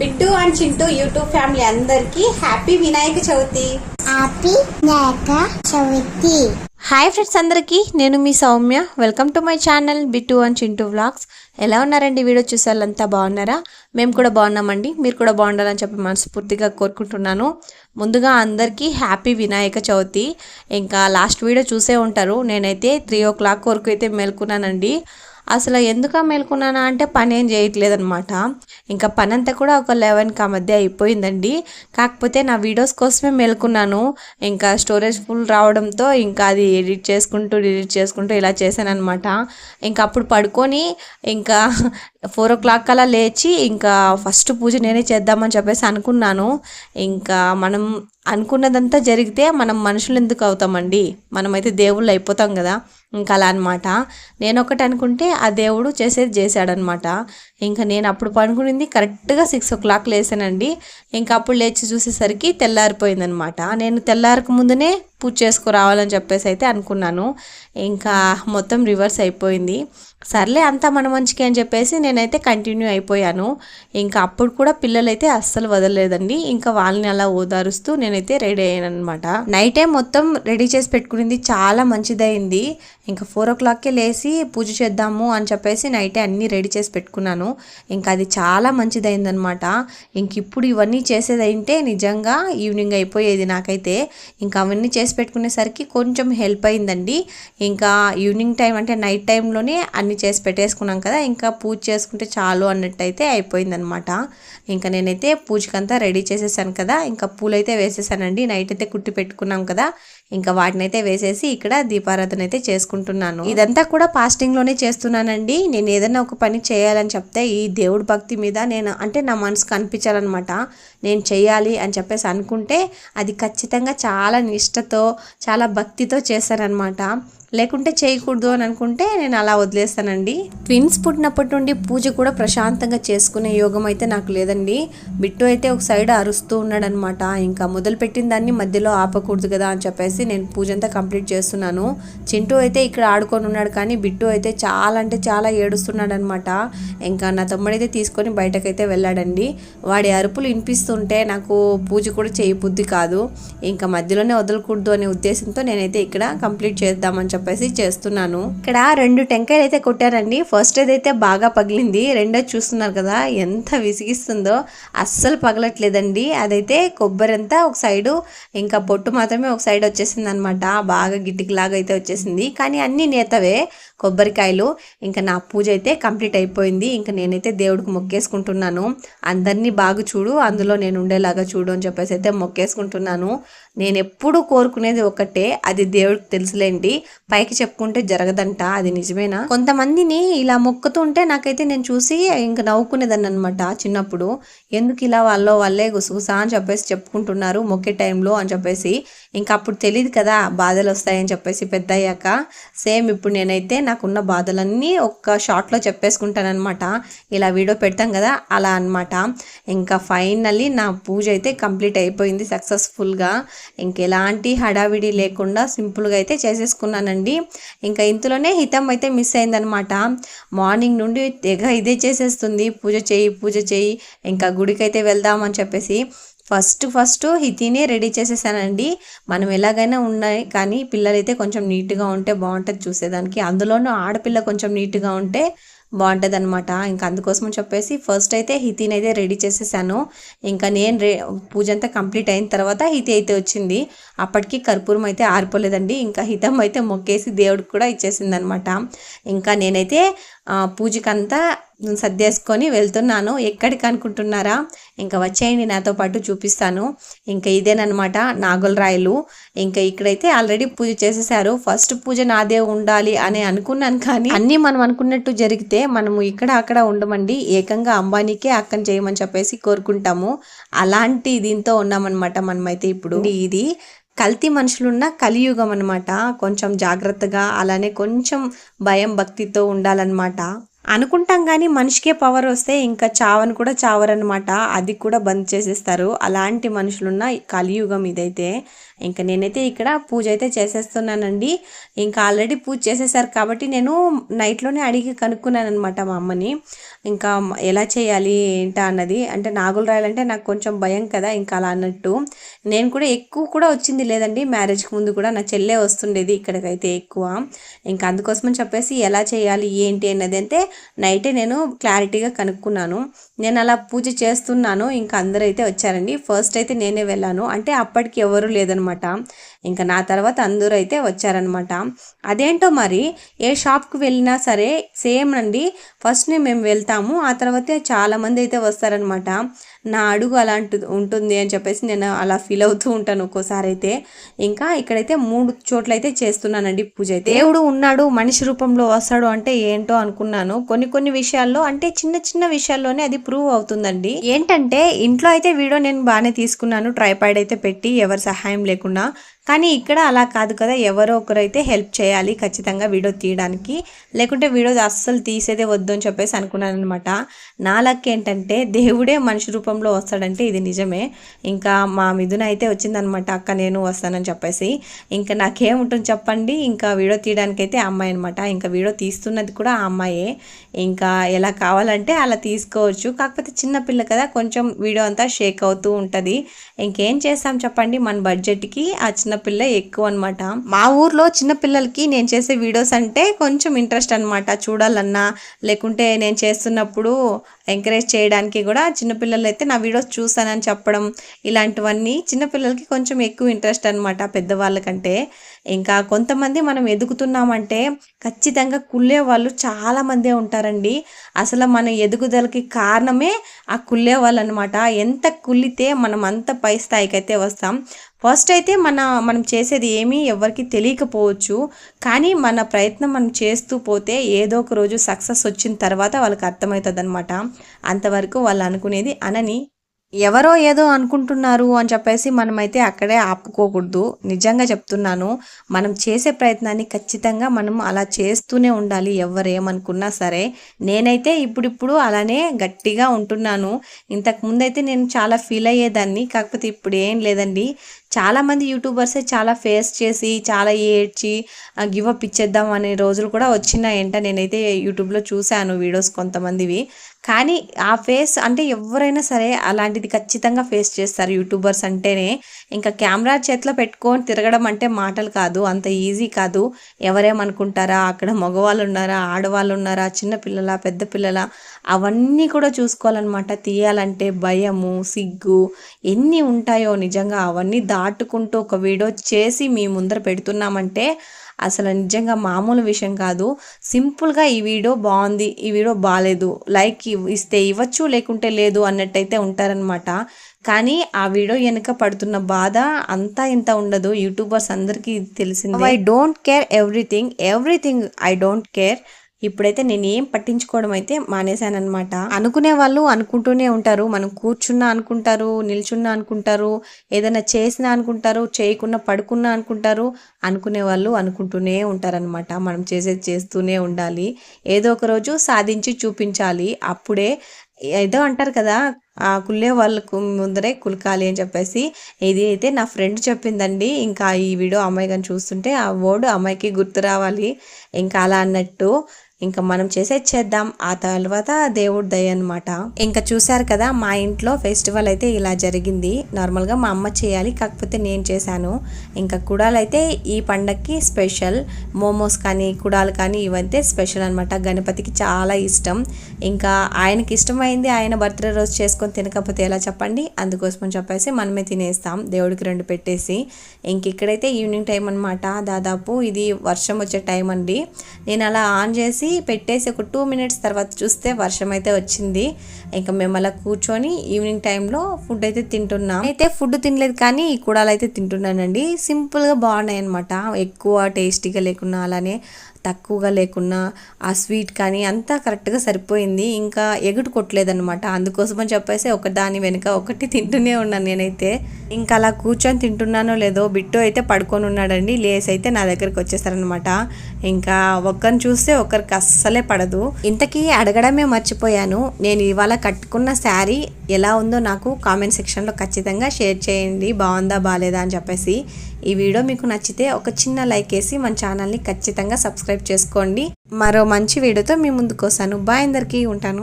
Bittu and Chintu YouTube family అందరికీ happy Vinayaka Chavithi. Happy Vinayaka Chavithi. Hi friends అందరికీ నేను మీ Soumya. Welcome to my channel Bittu and Chintu vlogs. ఎలా ఉన్నారండి? Video చూసే వాళ్ళంతా బాగున్నారా? మేము కూడా బాగున్నామండి. మీరు కూడా బాగుండాలని చెప్పి మనస్ఫూర్తిగా కోరుకుంటున్నాను. ముందుగా అందరికీ హ్యాపీ వినాయక చవితి. ఇంకా లాస్ట్ వీడియో చూసే ఉంటారు. నేనైతే త్రీ ఓ క్లాక్ వరకు అయితే మేల్కొన్నానండి. అసలు ఎందుకు మేల్కొన్నానా అంటే పని ఏం చేయట్లేదు అనమాట ఇంకా పని అంతా కూడా ఒక లెవెన్కి ఆ మధ్య అయిపోయిందండి. కాకపోతే నా వీడియోస్ కోసమే మేల్కొన్నాను. ఇంకా స్టోరేజ్ ఫుల్ రావడంతో ఇంకా అది ఎడిట్ చేసుకుంటూ డిలీట్ చేసుకుంటూ ఇలా చేశాను అనమాట ఇంకా అప్పుడు పడుకొని ఇంకా ఫోర్ ఓ క్లాక్ అలా లేచి ఇంకా ఫస్ట్ పూజ నేనే చేద్దామని చెప్పేసి అనుకున్నాను. ఇంకా మనం అనుకున్నదంతా జరిగితే మనం మనుషులు ఎందుకు అవుతామండి? మనమైతే దేవుళ్ళు అయిపోతాం కదా. ఇంకా అలా అనమాట నేను ఒకటి అనుకుంటే ఆ దేవుడు చేసేది చేశాడనమాట. ఇంకా నేను అప్పుడు పనుకునింది కరెక్ట్గా సిక్స్ ఓ క్లాక్ లేసానండి. ఇంకా అప్పుడు లేచి చూసేసరికి తెల్లారిపోయిందనమాట. నేను తెల్లారక ముందునే పూజ చేసుకురావాలని చెప్పేసి అయితే అనుకున్నాను. ఇంకా మొత్తం రివర్స్ అయిపోయింది. సర్లే అంతా మన మంచికి అని చెప్పేసి నేనైతే కంటిన్యూ అయిపోయాను. ఇంకా అప్పుడు కూడా పిల్లలైతే అస్సలు వదలలేదండి. ఇంకా వాళ్ళని అలా ఓదారుస్తూ నేనైతే రెడీ అయ్యాను అనమాట నైట్ మొత్తం రెడీ చేసి పెట్టుకునింది. చాలా మంచిదైంది. ఇంకా ఫోర్ ఓ క్లాక్కే లేచి పూజ చేద్దాము అని చెప్పేసి నైటే అన్నీ రెడీ చేసి పెట్టుకున్నాను. ఇంకా అది చాలా మంచిదైందనమాట ఇంక ఇప్పుడు ఇవన్నీ చేసేది నిజంగా ఈవినింగ్ అయిపోయేది నాకైతే. ఇంకా అవన్నీ చేసి పెట్టుకునేసరికి కొంచెం హెల్ప్ అయిందండి. ఇంకా ఈవినింగ్ టైం అంటే నైట్ టైంలోనే అన్ని చేసి పెట్టేసుకున్నాం కదా ఇంకా పూజ చేసుకుంటే చాలు అన్నట్టయితే అయిపోయిందనమాట ఇంకా నేనైతే పూజకంతా రెడీ చేసేసాను కదా ఇంకా పూలైతే వేసేసానండి. నైట్ అయితే కుట్టి పెట్టుకున్నాం కదా ఇంకా వాటినైతే వేసేసి ఇక్కడ దీపారాధన అయితే చేసుకుంటున్నాను. ఇదంతా కూడా ఫాస్టింగ్లోనే చేస్తున్నానండి. నేను ఏదైనా ఒక పని చేయాలని చెప్తే ఈ దేవుడి భక్తి మీద నేను అంటే నా మనసుకు అనిపించాలన్నమాట నేను చేయాలి అని చెప్పేసి అనుకుంటే అది ఖచ్చితంగా చాలా నిష్టతో చాలా భక్తితో చేశానన్నమాట లేకుంటే చేయకూడదు అని అనుకుంటే నేను అలా వదిలేస్తానండి. ట్విన్స్ పుట్టినప్పటి నుండి పూజ కూడా ప్రశాంతంగా చేసుకునే యోగం అయితే నాకు లేదండి. బిట్టు అయితే ఒక సైడ్ అరుస్తూ ఉన్నాడనమాట ఇంకా మొదలుపెట్టిన దాన్ని మధ్యలో ఆపకూడదు కదా అని చెప్పేసి నేను పూజ అంతా కంప్లీట్ చేస్తున్నాను. చింటూ అయితే ఇక్కడ ఆడుకొని ఉన్నాడు కానీ బిట్టు అయితే చాలా అంటే చాలా ఏడుస్తున్నాడు అనమాట ఇంకా నా తమ్ముడైతే తీసుకొని బయటకైతే వెళ్ళాడండి. వాడి అరుపులు వినిపిస్తుంటే నాకు పూజ కూడా చేయబుద్ధి కాదు. ఇంకా మధ్యలోనే వదలకూడదు అనే ఉద్దేశంతో నేనైతే ఇక్కడ కంప్లీట్ చేద్దామని చెప్పేసి చేస్తున్నాను. ఇక్కడ రెండు టెంకాయలు అయితే కొట్టారండి. ఫస్ట్ ఏదైతే బాగా పగిలింది రెండో చూస్తున్నారు కదా ఎంత విసిగిస్తుందో అస్సలు పగలట్లేదండి. అదైతే కొబ్బరి అంతా ఒక సైడు ఇంకా పొట్టు మాత్రమే ఒక సైడ్ వచ్చేసింది అనమాట బాగా గిట్టికిలాగా అయితే వచ్చేసింది. కానీ అన్ని నేతవే కొబ్బరికాయలు. ఇంకా నా పూజ అయితే కంప్లీట్ అయిపోయింది. ఇంకా నేనైతే దేవుడికి మొక్కేసుకుంటున్నాను. అందరినీ బాగా చూడు అందులో నేను ఉండేలాగా చూడు అని చెప్పేసి అయితే మొక్కేసుకుంటున్నాను. నేను ఎప్పుడూ కోరుకునేది ఒకటే అది దేవుడికి తెలుసులేండి. పైకి చెప్పుకుంటే జరగదంట అది నిజమేనా? కొంతమందిని ఇలా మొక్కుతుంటే నాకైతే నేను చూసి ఇంక నవ్వుకునేదాన్ని అనమాట చిన్నప్పుడు. ఎందుకు ఇలా వాళ్ళ వాళ్ళే గుసగుసా అని చెప్పేసి చెప్పుకుంటున్నారు మొక్కే టైంలో అని చెప్పేసి. ఇంకా అప్పుడు తెలియదు కదా బాధలు వస్తాయని చెప్పేసి పెద్ద అయ్యాక సేమ్ ఇప్పుడు నేనైతే నాకున్న బాధలన్నీ ఒక్క షార్ట్లో చెప్పేసుకుంటానమాట ఇలా వీడియో పెడతాం కదా అలా అనమాట ఇంకా ఫైనల్లీ నా పూజ అయితే కంప్లీట్ అయిపోయింది సక్సెస్ఫుల్గా. ఇంకెలాంటి హడావిడి లేకుండా సింపుల్గా అయితే చేసేసుకున్నానండి. ఇంకా ఇంతలోనే హితం అయితే మిస్ అయిందనమాట మార్నింగ్ నుండి తెగ ఇదే చేసేస్తుంది. పూజ చేయి పూజ చేయి ఇంకా గుడికైతే వెళ్దామని చెప్పేసి. ఫస్ట్ ఫస్ట్ హితీనే రెడీ చేసేసానండి. మనం ఎలాగైనా ఉన్నాయి కానీ పిల్లలైతే కొంచెం నీట్గా ఉంటే బాగుంటుంది చూసేదానికి. అందులోనూ ఆడపిల్ల కొంచెం నీట్గా ఉంటే బాగుంటుంది అనమాట ఇంకా అందుకోసం చెప్పేసి ఫస్ట్ అయితే హితీని అయితే రెడీ చేసేసాను. ఇంకా నేను రే పూజ అంతా కంప్లీట్ అయిన తర్వాత హితి అయితే వచ్చింది. అప్పటికి కర్పూరం అయితే ఆరిపోలేదండి. ఇంకా హితం అయితే మొక్కేసి దేవుడికి కూడా ఇచ్చేసింది అనమాట ఇంకా నేనైతే పూజకంతా సర్దేసుకొని వెళ్తున్నాను. ఎక్కడికి అనుకుంటున్నారా? ఇంకా వచ్చేయండి నాతో పాటు చూపిస్తాను. ఇంకా ఇదేనమాట నాగులరాయలు. ఇంకా ఇక్కడైతే ఆల్రెడీ పూజ చేసేసారు. ఫస్ట్ పూజ నాదే ఉండాలి అని అనుకున్నాను కానీ అన్నీ మనం అనుకున్నట్టు జరిగితే మనము ఇక్కడ అక్కడ ఉండమండి. ఏకంగా అంబానీకే అక్కని చేయమని చెప్పేసి కోరుకుంటాము. అలాంటి దీంతో ఉన్నామన్నమాట మనమైతే ఇప్పుడు. ఇది కల్తీ మనుషులున్న కలియుగం అనమాట కొంచెం జాగ్రత్తగా అలానే కొంచెం భయం భక్తితో ఉండాలన్నమాట. అనుకుంటాం కానీ మనిషికే పవర్ వస్తే ఇంకా చావని కూడా చావరనమాట అది కూడా బంద్ చేసేస్తారు. అలాంటి మనుషులున్న కలియుగం ఇదైతే. ఇంకా నేనైతే ఇక్కడ పూజ అయితే చేసేస్తున్నానండి. ఇంకా ఆల్రెడీ పూజ చేసేసారు కాబట్టి నేను నైట్లోనే అడిగి కనుక్కున్నాను అనమాట మా అమ్మని. ఇంకా ఎలా చేయాలి ఏంటా అన్నది. అంటే నాగులు రాయాలంటే నాకు కొంచెం భయం కదా ఇంకా అలా అన్నట్టు. నేను కూడా ఎక్కువ కూడా వచ్చింది లేదండి. మ్యారేజ్కి ముందు కూడా నా చెల్లె వస్తుండేది ఇక్కడికైతే ఎక్కువ. ఇంకా అందుకోసమని చెప్పేసి ఎలా చేయాలి ఏంటి అన్నది అంటే నైటే నేను క్లారిటీగా కనుక్కున్నాను. నేను అలా పూజ చేస్తున్నాను. ఇంకా అందరూ అయితే వచ్చారండి. ఫస్ట్ అయితే నేనే వెళ్ళాను. అంటే అప్పటికి ఎవరు లేదనమాట. ఇంకా నా తర్వాత అందరూ అయితే వచ్చారనమాట. అదేంటో మరి ఏ షాప్కి వెళ్ళినా సరే సేమ్ అండి. ఫస్ట్ మేము వెళ్తాము. ఆ తర్వాతే చాలామంది అయితే వస్తారనమాట. నా అడుగు అలాంటి ఉంటుంది అని చెప్పేసి నేను అలా ఫీల్ అవుతూ ఉంటాను ఒక్కోసారి అయితే. ఇంకా ఇక్కడైతే మూడు చోట్ల అయితే చేస్తున్నానండి పూజ అయితే. దేవుడు ఉన్నాడు మనిషి రూపంలో వస్తాడు అంటే ఏంటో అనుకున్నాను. కొన్ని కొన్ని విషయాల్లో అంటే చిన్న చిన్న విషయాల్లోనే అది ప్రూవ్ అవుతుందండి. ఏంటంటే ఇంట్లో అయితే వీడియో నేను బాగానే తీసుకున్నాను ట్రైపాడ్ అయితే పెట్టి ఎవరి సహాయం లేకుండా కానీ ఇక్కడ అలా కాదు కదా ఎవరో ఒకరైతే హెల్ప్ చేయాలి ఖచ్చితంగా వీడియో తీయడానికి. లేకుంటే వీడియో అస్సలు తీసేదే వద్దు అని చెప్పేసి అనుకున్నాను అనమాట నా లక్ ఏంటంటే దేవుడే మనిషి రూపంలో వస్తాడంటే ఇది నిజమే. ఇంకా మా మిథున అయితే వచ్చిందనమాట అక్క నేను వస్తానని చెప్పేసి. ఇంకా నాకేముంటుంది చెప్పండి ఇంకా వీడియో తీయడానికి అయితే అమ్మాయి అనమాట ఇంకా వీడియో తీస్తున్నది కూడా ఆ అమ్మాయే. ఇంకా ఎలా కావాలంటే అలా తీసుకోవచ్చు. కాకపోతే చిన్నపిల్ల కదా కొంచెం వీడియో అంతా షేక్ అవుతూ ఉంటుంది. ఇంకేం చేస్తాం చెప్పండి మన బడ్జెట్కి ఆ చిన్నపిల్ల ఎక్కువ అనమాట మా ఊర్లో చిన్నపిల్లలకి నేను చేసే వీడియోస్ అంటే కొంచెం ఇంట్రెస్ట్ అనమాట చూడాలన్నా లేకుంటే నేను చేస్తున్నప్పుడు ఎంకరేజ్ చేయడానికి కూడా చిన్నపిల్లలు అయితే నా వీడియోస్ చూసానని చెప్పడం ఇలాంటివన్నీ చిన్నపిల్లలకి కొంచెం ఎక్కువ ఇంట్రెస్ట్ అనమాట పెద్దవాళ్ళకంటే. ఇంకా కొంతమంది మనం ఎదుగుతున్నామంటే ఖచ్చితంగా కుళ్ళే వాళ్ళు చాలామందే ఉంటారండి. అసలు మన ఎదుగుదలకి కారణమే ఆ కుళ్ళే వాళ్ళు అనమాట ఎంత కుళ్ళితే మనం అంత పై స్థాయికి అయితే వస్తాం. ఫస్ట్ అయితే మన మనం చేసేది ఏమీ ఎవరికి తెలియకపోవచ్చు. కానీ మన ప్రయత్నం మనం చేస్తూ పోతే ఏదో ఒక రోజు సక్సెస్ వచ్చిన తర్వాత వాళ్ళకి అర్థమవుతుంది అనమాట అంతవరకు వాళ్ళు అనుకునేది అనని ఎవరో ఏదో అనుకుంటున్నారు అని చెప్పేసి మనమైతే అక్కడే ఆపుకోకూడదు. నిజంగా చెప్తున్నాను మనం చేసే ప్రయత్నాన్ని ఖచ్చితంగా మనం అలా చేస్తూనే ఉండాలి. ఎవరు ఏమనుకున్నా సరే నేనైతే ఇప్పుడిప్పుడు అలానే గట్టిగా ఉంటున్నాను. ఇంతకు ముందైతే నేను చాలా ఫీల్ అయ్యేదాన్ని కాకపోతే ఇప్పుడు ఏం లేదండి. చాలామంది యూట్యూబర్సే చాలా ఫేస్ చేసి చాలా ఏడ్చి గివ్ అప్ ఇచ్చేద్దాం అనే రోజులు కూడా వచ్చినాయంట. నేనైతే యూట్యూబ్లో చూశాను వీడియోస్ కొంతమందివి. కానీ ఆ ఫేస్ అంటే ఎవరైనా సరే అలాంటిది ఖచ్చితంగా ఫేస్ చేస్తారు యూట్యూబర్స్ అంటేనే. ఇంకా కెమెరా చేతిలో పెట్టుకొని తిరగడం అంటే మాటలు కాదు అంత ఈజీ కాదు. ఎవరేమనుకుంటారా? అక్కడ మగవాళ్ళు ఉన్నారా ఆడవాళ్ళు ఉన్నారా చిన్నపిల్లల పెద్ద పిల్లల? అవన్నీ కూడా చూసుకోవాలన్నమాట. తీయాలంటే భయము సిగ్గు ఎన్ని ఉంటాయో నిజంగా అవన్నీ దాటుకుంటూ ఒక వీడియో చేసి మీ ముందర పెడుతున్నామంటే అసలు నిజంగా మామూలు విషయం కాదు. సింపుల్గా ఈ వీడియో బాగుంది ఈ వీడియో బాగాలేదు లైక్ ఇస్తే ఇవ్వచ్చు లేకుంటే లేదు అన్నట్టయితే ఉంటారనమాట కానీ ఆ వీడియో వెనుక పడుతున్న బాధ అంతా ఇంత ఉండదు. యూట్యూబర్స్ అందరికీ తెలిసింది. I don't care everything everything I don't care ఇప్పుడైతే నేను ఏం పట్టించుకోవడం అయితే మానేశానమాట అనుకునే వాళ్ళు అనుకుంటూనే ఉంటారు. మనం కూర్చున్నా అనుకుంటారు నిల్చున్నా అనుకుంటారు ఏదైనా చేసినా అనుకుంటారు చేయకున్నా పడుకున్నా అనుకుంటారు అనుకునే వాళ్ళు అనుకుంటూనే ఉంటారనమాట మనం చేసేది చేస్తూనే ఉండాలి. ఏదో ఒక రోజు సాధించి చూపించాలి. అప్పుడే ఏదో అంటారు కదా ఆ కుళ్ళే వాళ్ళకు ముందరే కులకాలి అని చెప్పేసి. ఇది అయితే నా ఫ్రెండ్ చెప్పిందండి. ఇంకా ఈ వీడియో అమ్మాయి కానీ చూస్తుంటే ఆ వర్డ్ అమ్మాయికి గుర్తు రావాలి. ఇంకా అలా అన్నట్టు ఇంకా మనం చేసేది చేద్దాం. ఆ తర్వాత దేవుడి దయ అనమాట ఇంకా చూశారు కదా మా ఇంట్లో ఫెస్టివల్ అయితే ఇలా జరిగింది. నార్మల్గా మా అమ్మ చేయాలి కాకపోతే నేను చేశాను. ఇంకా కుడాలు అయితే ఈ పండక్కి స్పెషల్. మోమోస్ కానీ కుడాలు కానీ ఇవంతే స్పెషల్ అనమాట గణపతికి చాలా ఇష్టం. ఇంకా ఆయనకి ఇష్టమైంది ఆయన బర్త్డే రోజు చేసుకొని తినకపోతే ఎలా చెప్పండి? అందుకోసం అని చెప్పేసి మనమే తినేస్తాం. దేవుడికి రెండు పెట్టేసి. ఇంక ఇక్కడైతే ఈవినింగ్ టైం అనమాట దాదాపు ఇది వర్షం వచ్చే టైం అండి. నేను అలా ఆన్ చేసి పెట్టేసి ఒక టూ మినిట్స్ తర్వాత చూస్తే వర్షం అయితే వచ్చింది. ఇంకా మేము అలా కూర్చొని ఈవినింగ్ టైంలో ఫుడ్ అయితే తింటున్నాం. అయితే ఫుడ్ తినలేదు కానీ ఈ కూడాలు అయితే తింటున్నానండి. సింపుల్గా బాగున్నాయి అనమాట ఎక్కువ టేస్టీగా లేకున్నా అలానే తక్కువగా లేకున్నా ఆ స్వీట్ కానీ అంతా కరెక్ట్గా సరిపోయింది. ఇంకా ఎగుడు కొట్టలేదన్నమాట అందుకోసమని చెప్పేసి ఒక దాని వెనుక ఒకటి తింటూనే ఉన్నాను నేనైతే. ఇంకా అలా కూర్చొని తింటున్నానో లేదో బిట్టు అయితే పడుకొని ఉన్నాడండి. లేస్ అయితే నా దగ్గరికి వచ్చేసారనమాట ఇంకా ఒక్కరిని చూస్తే ఒకరికి అస్సలే పడదు. ఇంతకీ అడగడమే మర్చిపోయాను. నేను ఇవాళ కట్టుకున్న శారీ ఎలా ఉందో నాకు కామెంట్ సెక్షన్లో ఖచ్చితంగా షేర్ చేయండి. బాగుందా బాగాలేదా అని చెప్పేసి. ఈ వీడియో మీకు నచ్చితే ఒక చిన్న లైక్ వేసి మన ఛానల్ని ఖచ్చితంగా సబ్స్క్రైబ్ చేసుకోండి. మరో మంచి వీడియోతో మీ ముందుకు వస్తాను. బాయ్ అందరికీ ఉంటాను.